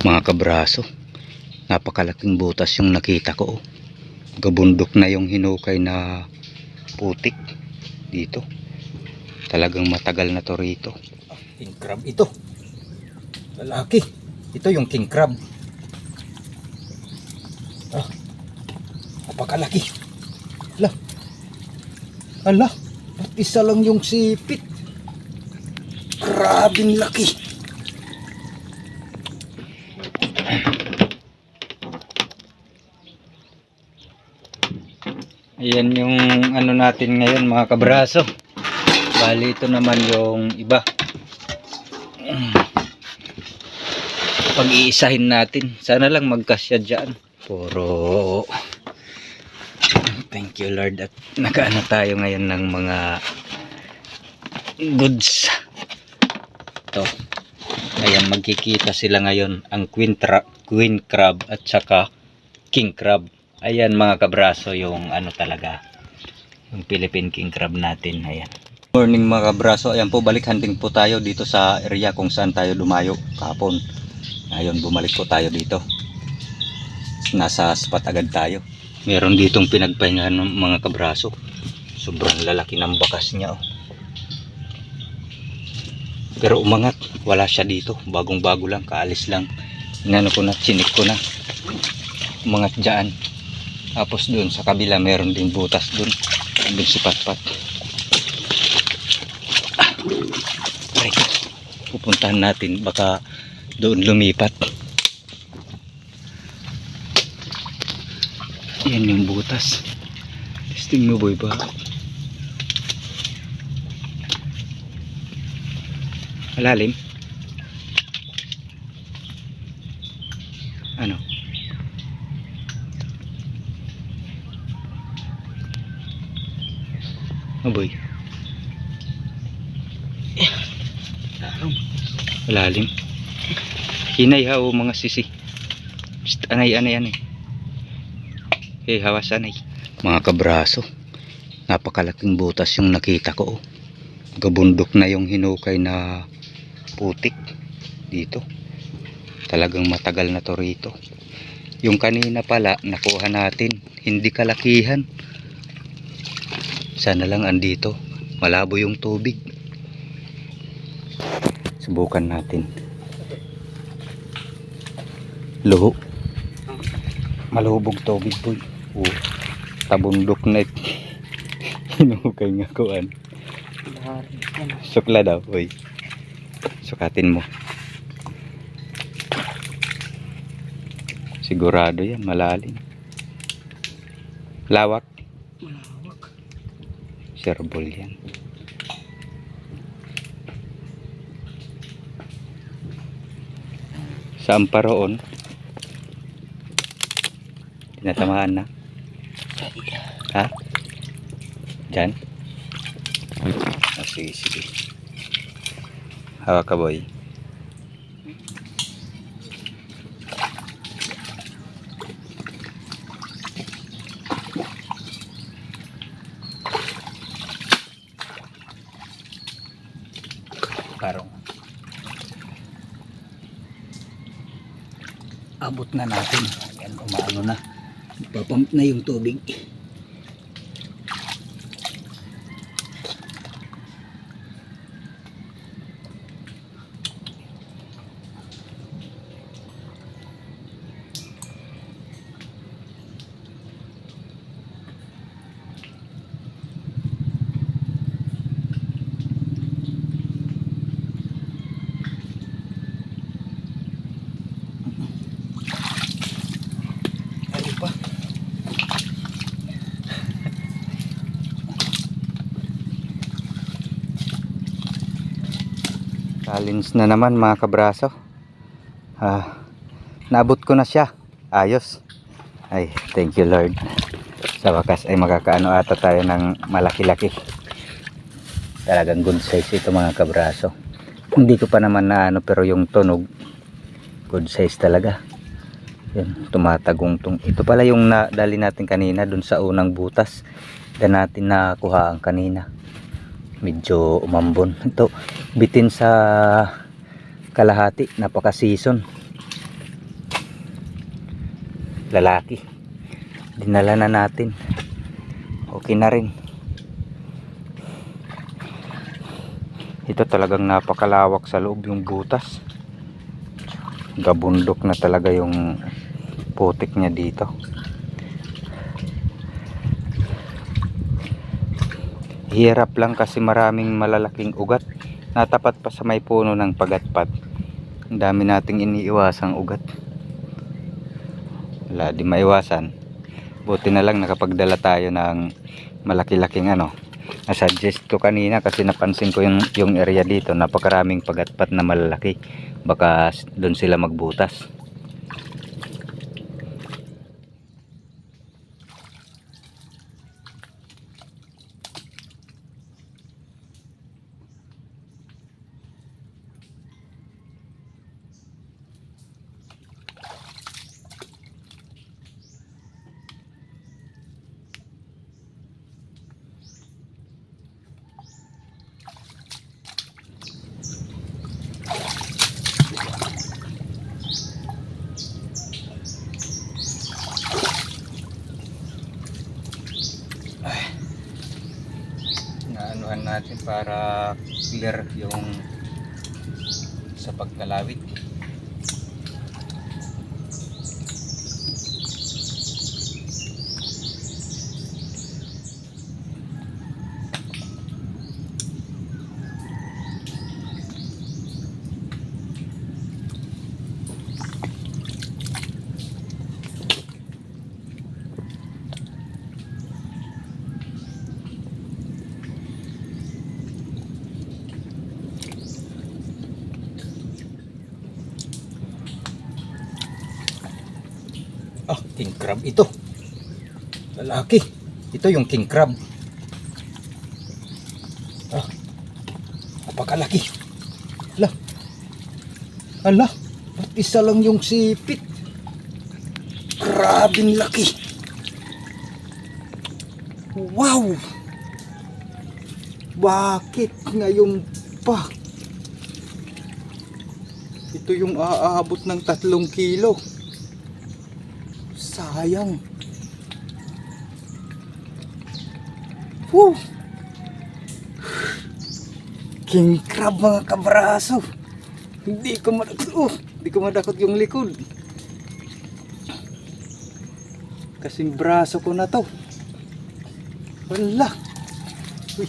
mga kabraso napakalaking butas yung nakita ko oh. gabundok na yung hinukay na putik dito. Talagang matagal na to rito. King crab ito. Lalaki. Ito yung king crab. Ah napakalaki. Ala. Ala ba't isa lang yung sipit. Grabing laki Ayan yung ano natin ngayon mga kabraso. Bali ito naman yung iba. Pag-iisahin natin. Sana lang magkasya dyan. Puro Thank you Lord at nakaano tayo ngayon ng mga goods. Ito. Ayan magkikita sila ngayon ang queen, queen crab at saka king crab. Ayan mga kabraso yung ano talaga. Yung Philippine king crab natin. Ayan. Morning mga kabraso. Ayan po balik hunting po tayo dito sa area kung saan tayo lumayo kahapon. Ngayon bumalik po tayo dito. Nasa spot agad tayo. Meron ditong pinagpahingahan ng mga kabraso. Sobrang lalaki ng bakas niya. Oh. Pero umangat. Wala siya dito. Bagong bago lang. Kaalis lang. Inano ko na. Chinik ko na. Umangat dyan. Tapos doon sa kabila meron din butas doon. Doon si Patpat. Ah, aray. Pupuntahan natin. Baka doon lumipat. Yan yung butas. Testing mo boy ba? Malalim? Ano? Aboy. Malalim. Hinay ha o mga sisi. Psst, anay, anay, anay. Hey, hawas anay. Mga kabraso. Napakalaking butas yung nakita ko. oh. Gabundok na yung hinukay na putik dito. Talagang matagal na to rito. Yung kanina pala, nakuha natin. Hindi kalakihan. Sana lang andito. Malabo yung tubig. Subukan natin. Luho. Malubog tubig boy. Oh, tabundok na it. Hinukay nga kuan. Sukla daw, boy. Sukatin mo. Sigurado yan, malalim. Lawak. Serbol yan. Saan pa roon? Tinatamaan na. Ha? Diyan? Oh, sige, sige. Hawak ka, boy. Parang abot na natin. Ayan, umaano na. Papump na yung tubig. Challenge na naman mga kabraso. Ah, naabot ko na siya. Ayos. Ay, thank you Lord. Sa wakas ay makakaano ata tayo ng malaki-laki. Talagang good size ito mga kabraso. Hindi ko pa naman na ano pero yung tunog good size talaga. Yan, tumatagong tung. Ito pala yung nadali natin kanina dun sa unang butas. Yan natin nakuha ang kanina. Medyo umambon. Ito, bitin sa kalahati. Napaka season. lalaki dinala na natin okay na rin ito talagang napakalawak sa loob yung butas gabundok na talaga yung putik niya dito hirap lang kasi maraming malalaking ugat natapat pa sa may puno ng pagatpat. Ang dami nating iniiwasang ugat. Wala di maiwasan. Buti na lang nakapagdala tayo ng malaki-laking ano. Na-suggest ko kanina kasi napansin ko yung, yung area dito napakaraming pagatpat na malalaki. Baka doon sila magbutas naanuhan natin para clear yung sa pagkalawit Ah, king crab ito. Lalaki. Ito yung king crab. Ah, napakalaki. Ala. Ala, ba't isa lang yung sipit? Grabing laki. Wow! Bakit ngayon pa? Ito yung aabot ng tatlong kilo. Sayang. Woo! King crab mga kabraso. Hindi ko madakot. Oh, hindi ko madakot yung likod. Kasing braso ko na to. Wala. Uy.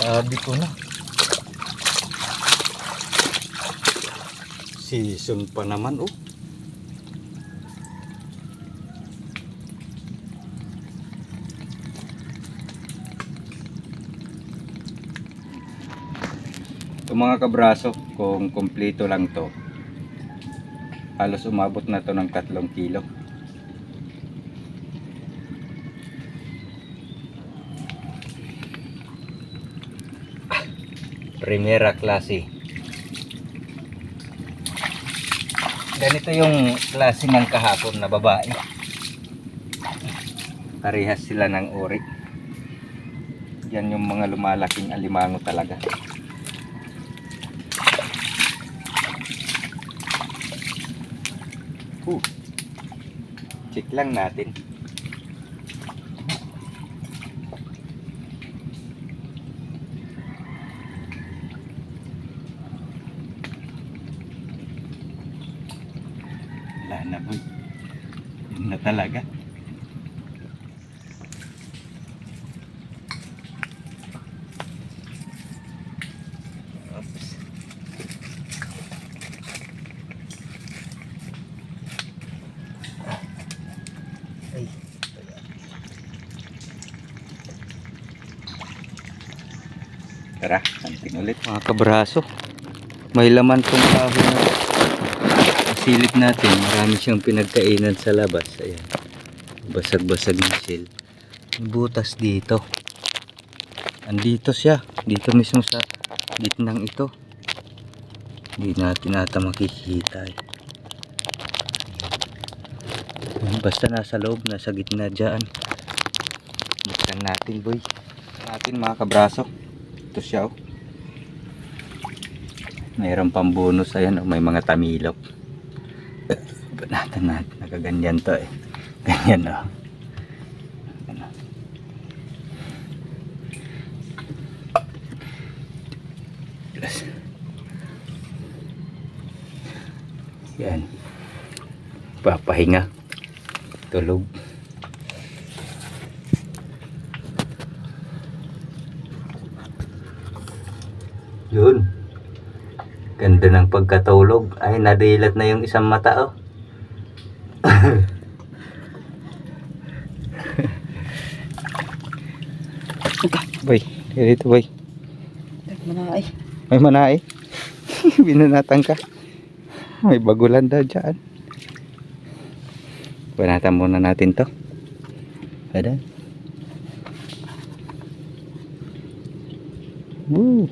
Sabi ko na. Season pa naman oh. Ito mga kabraso, kung kompleto lang to, halos umabot na to ng tatlong kilo. Primera klase. Ganito yung klase ng kahapon na babae. Parehas sila ng uri. Yan yung mga lumalaking alimango talaga. Uh, check lang natin. Wala na boy. Yun na talaga. Oops. Ay, Tara, hunting ulit. Mga kabraso, may laman tong kahoy na silip natin. Marami siyang pinagkainan sa labas. Ayan. Basag-basag na shell. Butas dito. Andito siya. Dito mismo sa gitnang ito. Hindi natin ata makikita eh. Basta nasa loob, nasa gitna dyan. Buksan natin boy. Natin mga kabraso. Ito siya oh. Mayroon pang bonus. Ayan, oh, may mga tamilok. Natin natin? Nakaganyan to eh. Ganyan oh. Ano. Yes. Yan. Papahinga. Tulog. Yun. Ganda ng pagkatulog. Ay, nadilat na yung isang mata, oh. boy, dito boy. Manay. May manae. Binanatan ka. May bagulan daw dyan. Banatan muna natin to. Ada. Woo.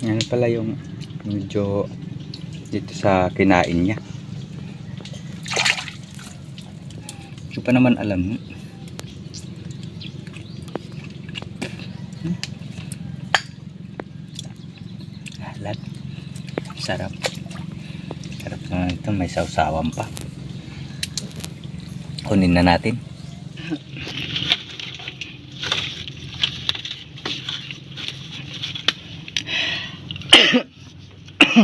Yan pala yung medyo dito sa kinain niya. Hindi pa naman alam. Hmm. Alat. Sarap. Sarap naman ito. May sausawan pa. Kunin na natin.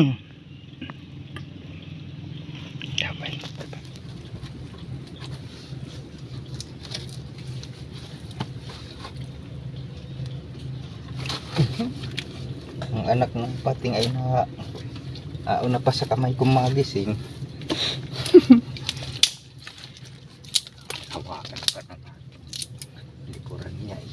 Dapat. Ang anak ng pating ay na auna pa sa kamay kong magising. Hawakan pa na likuran niya eh.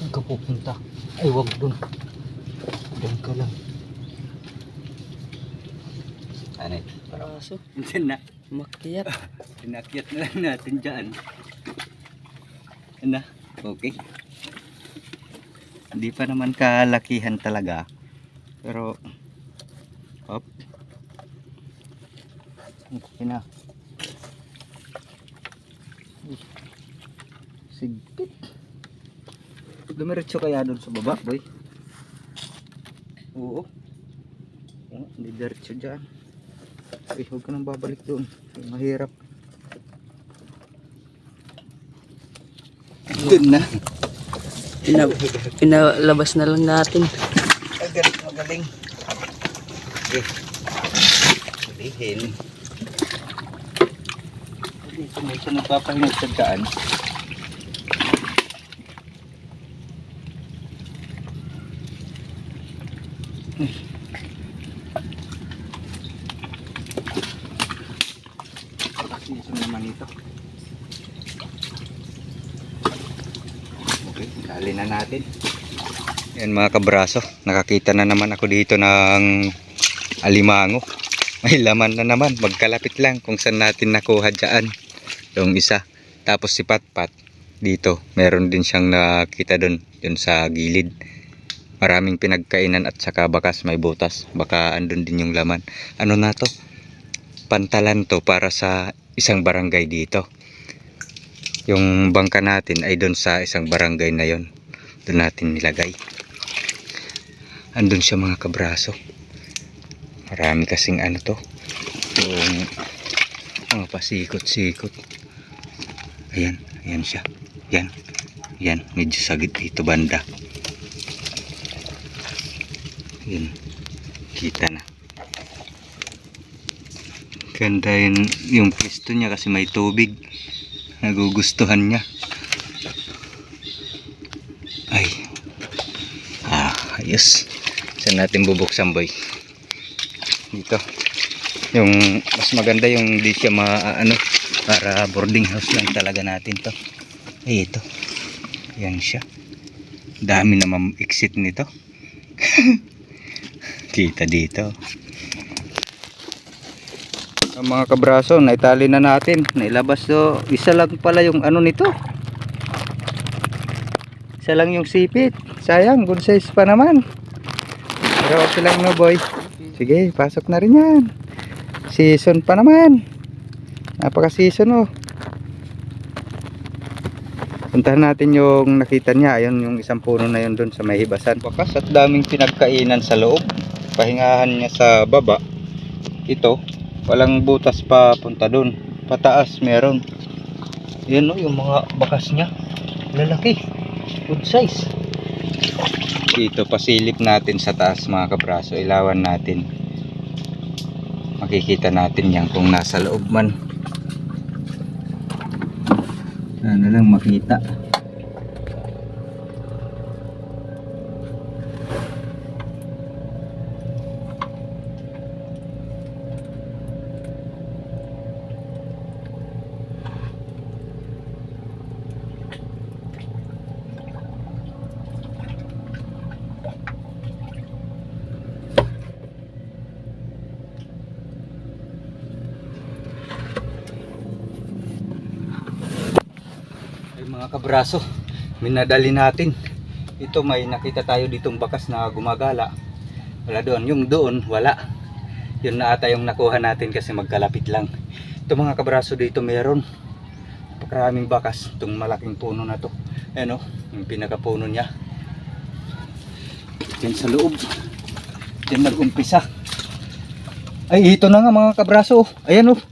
Saan ka pupunta? Ay, wag dun. Doon ka lang. Ano eh? Paraso. Diyan na. Makyat. Pinakyat na lang natin dyan. Ano? Okay. Hindi pa naman kalakihan talaga. Pero, hop. Okay na. Sigpit. Dumiretso kaya doon sa baba, boy. Oo, hindi diretso dyan. Ay, huwag ka nang babalik doon. Mahirap. Doon na. Pina, pinalabas na lang natin. Magaling, magaling. Okay. Sabihin. Dito mo siya nagpapahinga sa daan. Sino naman ito? Okay, dali na natin. Yan mga kabraso, nakakita na naman ako dito ng alimango. May laman na naman, magkalapit lang kung saan natin nakuha dyan. Yung isa. Tapos si Patpat dito, meron din siyang nakita doon, doon sa gilid. Maraming pinagkainan at saka bakas may butas. Baka andun din yung laman. Ano na to? Pantalan to para sa isang barangay dito. Yung bangka natin ay doon sa isang barangay na yon. Doon natin nilagay. Andun siya mga kabraso. Marami kasing ano to. Yung mga pasikot-sikot. Ayan, ayan siya. Yan. Yan, medyo sagit dito banda. Yan. Kita na. Ganda yun, yung pwesto niya kasi may tubig. Nagugustuhan niya. Ay. Ah, ayos. Saan natin bubuksan boy? Dito. Yung mas maganda yung di siya ma ano para boarding house lang talaga natin to. Ay ito. Yan siya. Dami naman exit nito. Kita dito. Ang mga kabraso, naitali na natin. Nailabas to. Isa lang pala yung ano nito. Isa lang yung sipit. Sayang, good size pa naman. Pero okay lang no boy. Sige, pasok na rin yan. Season pa naman. Napaka season oh. Puntahan natin yung nakita niya. Ayun yung isang puno na yun doon sa may hibasan. Bakas at daming pinagkainan sa loob. Pahingahan niya sa baba. Ito, walang butas pa punta doon. Pataas meron. Yan oh, yung mga bakas niya. Lalaki. Good size. Dito, pasilip natin sa taas mga kabraso. Ilawan natin. Makikita natin yan kung nasa loob man. Ano lang makita. Kabraso, minadali natin. Ito may nakita tayo ditong bakas na gumagala. Wala doon. Yung doon, wala. Yun na ata yung nakuha natin kasi magkalapit lang. Ito mga kabraso dito meron. Napakaraming bakas. Itong malaking puno na to. Ayan o, yung pinakapuno niya. Diyan sa loob. Diyan nag-umpisa. Ay, ito na nga mga kabraso. oh. Ayan o.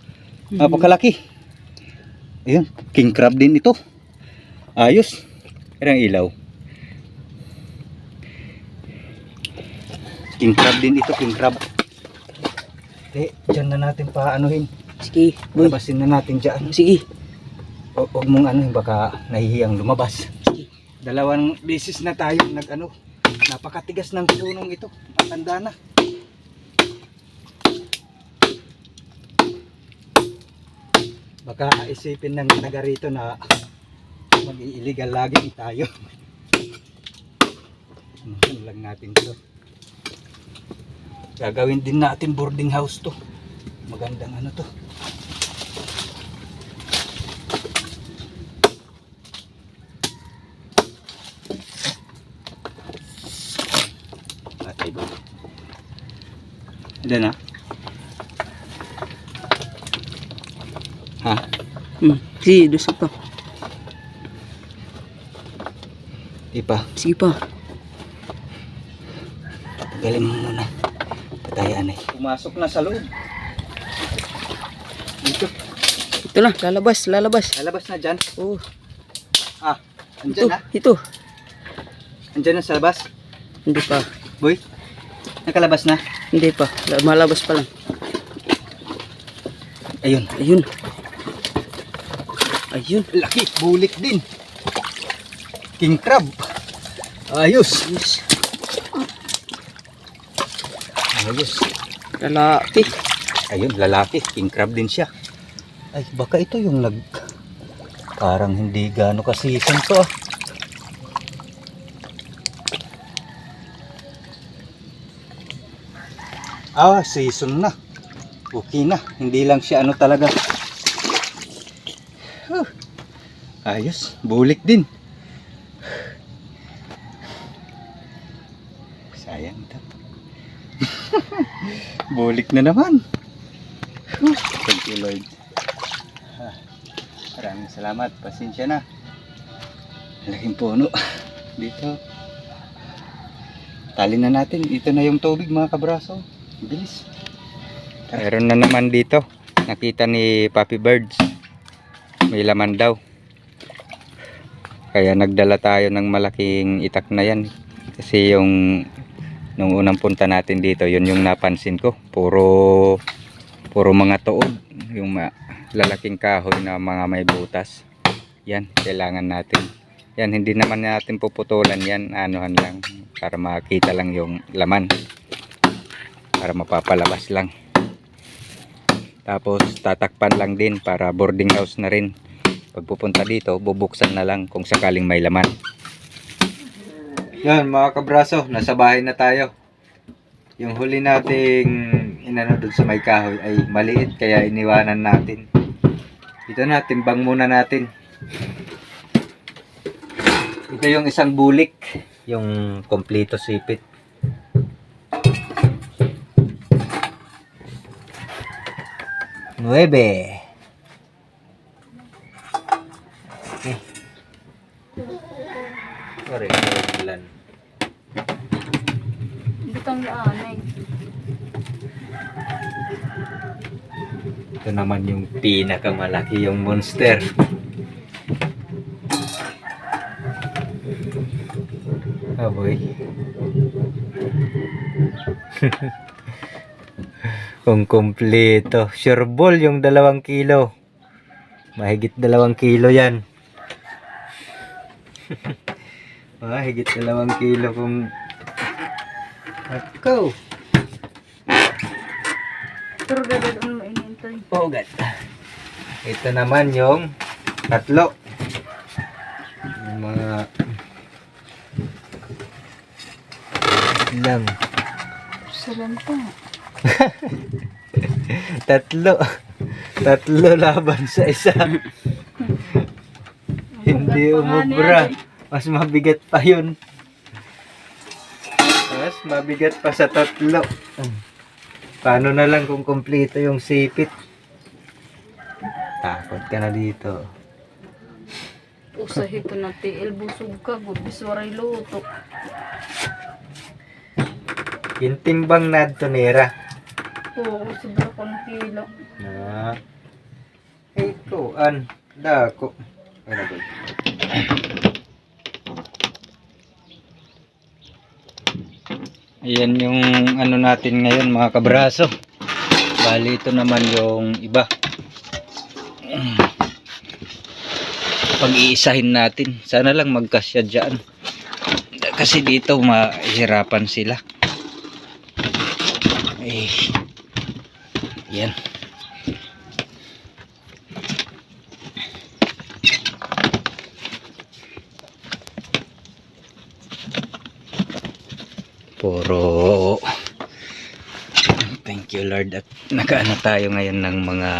Napakalaki. Ayan, king crab din ito. Ayos. Ayan ang ilaw. King crab din ito, king crab. Eh, dyan na natin paanuhin. Sige, boy. Labasin na natin dyan. Sige. Huwag mong ano, baka nahihiyang lumabas. Sige. Dalawang beses na tayo nag ano. Napakatigas ng punong ito. Matanda na. Baka isipin ng taga rito na mag-illegal lagi tayo. Ano lang natin to. Gagawin din natin boarding house to. Magandang ano to. Patay ba? Na. Ha? Hmm. Sige, dusog pa. Di pa. Sige pa. Tagalin mo muna. Patayan eh. Pumasok na sa loob. Dito. Ito na, lalabas, lalabas. Lalabas na dyan. Oh, Ah, ito, andyan na. ito. Andyan na sa labas. Hindi pa, Boy, nakalabas na. hindi pa. La- Malabas pa lang. Ayun. Ayun. Ayun. Laki. Bulik din. King crab. Ayos. Yes. Ayos. Lalaki. Ayun, lalaki. King crab din siya. Ay, baka ito yung nag... Parang hindi gaano ka-season to ah. Ah, season na. Okay na. Hindi lang siya ano talaga. Huh. Ayos. Bulik din. Bulik na naman. Thank you Lord. Ah, Maraming salamat. Pasensya na. Laking puno. Dito. Tali na natin. Dito na yung tubig mga kabraso. Bilis. Meron na naman dito. Nakita ni Papi Birds. May laman daw. Kaya nagdala tayo ng malaking itak na yan. Kasi yung nung unang punta natin dito, yun yung napansin ko. Puro puro mga tuod. Yung ma- lalaking kahoy na mga may butas. Yan, kailangan natin. Yan, hindi naman natin puputulan yan. Anuhan lang. Para makita lang yung laman. Para mapapalabas lang. Tapos tatakpan lang din para boarding house na rin. Pag pupunta dito, bubuksan na lang kung sakaling may laman. Yan mga kabraso, nasa bahay na tayo. Yung huli nating inano doon sa may kahoy ay maliit kaya iniwanan natin. Ito na, timbang muna natin. Ito yung isang bulik, yung kompleto sipit. Nueve. Okay. Sorry, ilan. Butang laanay. Ito naman yung pinakamalaki yung monster. Aboy. Kung kompleto. Sure ball yung dalawang kilo. Mahigit dalawang kilo yan. Mahigit dalawang kilo kung... Let's go! Pero dadalon mo inintay. Pogat. Ito naman yung tatlo. Yung mga lang. Salanta. Tatlo. Tatlo laban sa isa. Hindi umubra. Mas mabigat pa yun. Mabigat pa sa tatlo. Paano na lang kung kompleto yung sipit? Takot ka na dito. Usahi ko na tiil busog ka. Gubis waray luto. Yung timbang na nera. Oo, sobra ko ng kilo. Na. Hey, ko, an. Dako. Ano ba? Ayan yung ano natin ngayon mga kabraso. Bali ito naman yung iba. Pag-iisahin natin. Sana lang magkasya dyan. Kasi dito mahirapan sila. Eh. Yan. Puro Thank you Lord at nakaano tayo ngayon ng mga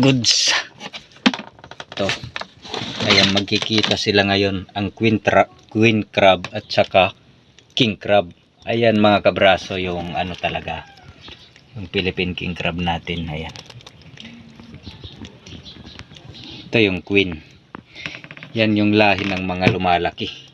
goods. To. Ayan magkikita sila ngayon ang queen, queen crab at saka king crab. Ayan mga kabraso yung ano talaga yung Philippine king crab natin. Ayan. Ito yung queen. Yan yung lahi ng mga lumalaki.